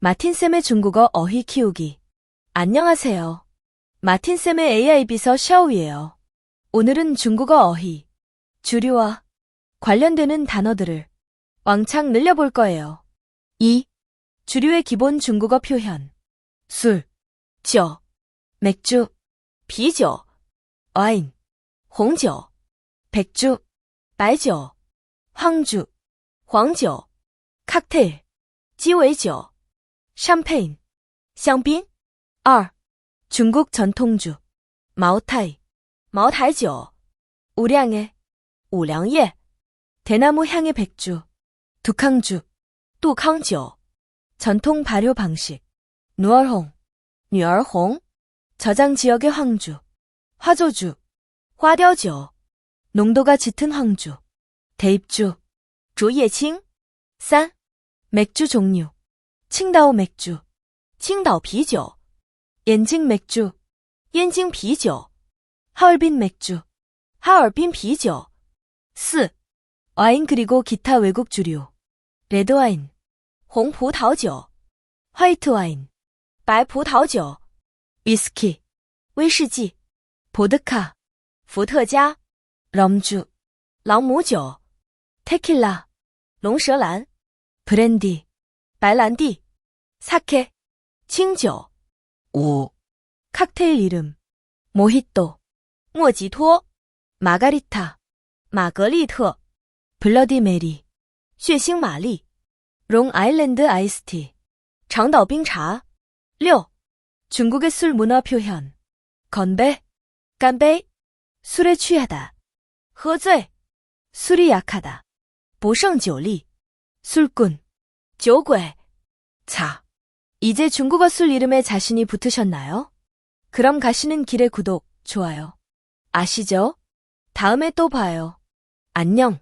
마틴쌤의 중국어 어휘 키우기. 안녕하세요. 마틴쌤의 AI 비서 샤오이에요. 오늘은 중국어 어휘, 주류와 관련되는 단어들을 왕창 늘려볼 거예요. 2. 주류의 기본 중국어 표현. 술, 저, 맥주, 비저, 와인, 홍저, 백주, 말저, 황주, 황저, 칵테일, 지웨이저, 샴페인, 샹빈. 2. 중국 전통주, 마오타이, 마오타이지오, 우량의, 우량예, 대나무 향의 백주, 두캉주, 뚜캉지오, 전통 발효 방식, 누얼홍, 뉴얼홍, 저장 지역의 황주, 화조주, 화려지오, 농도가 짙은 황주, 대입주, 조예칭. 3. 맥주 종류. 칭다오 맥주, 青岛啤酒, 엔징 맥주, 燕京啤酒, 하얼빈 맥주, 하얼빈 啤酒. 4. 와인 그리고 기타 외국 주류, 레드와인, 红葡萄酒, 화이트 와인, 白葡萄酒, 위스키, 威士忌, 보드카, 伏特加, 럼주, 朗姆酒, 테킬라, 龙舌兰, 브랜디, 白兰地, 사케, 清酒. 5. 칵테일 이름, 모히또, 莫吉托, 마가리타, 玛格丽特, 블러디 메리, 血腥玛丽, 롱 아일랜드 아이스티, 长岛冰茶. 6. 중국의 술 문화 표현. 건배, 깐베이, 술에 취하다. 喝醉, 술이 약하다. 不胜酒力, 술꾼, 酒鬼. 자, 이제 중국어 술 이름에 자신이 붙으셨나요? 그럼 가시는 길에 구독, 좋아요. 아시죠? 다음에 또 봐요. 안녕.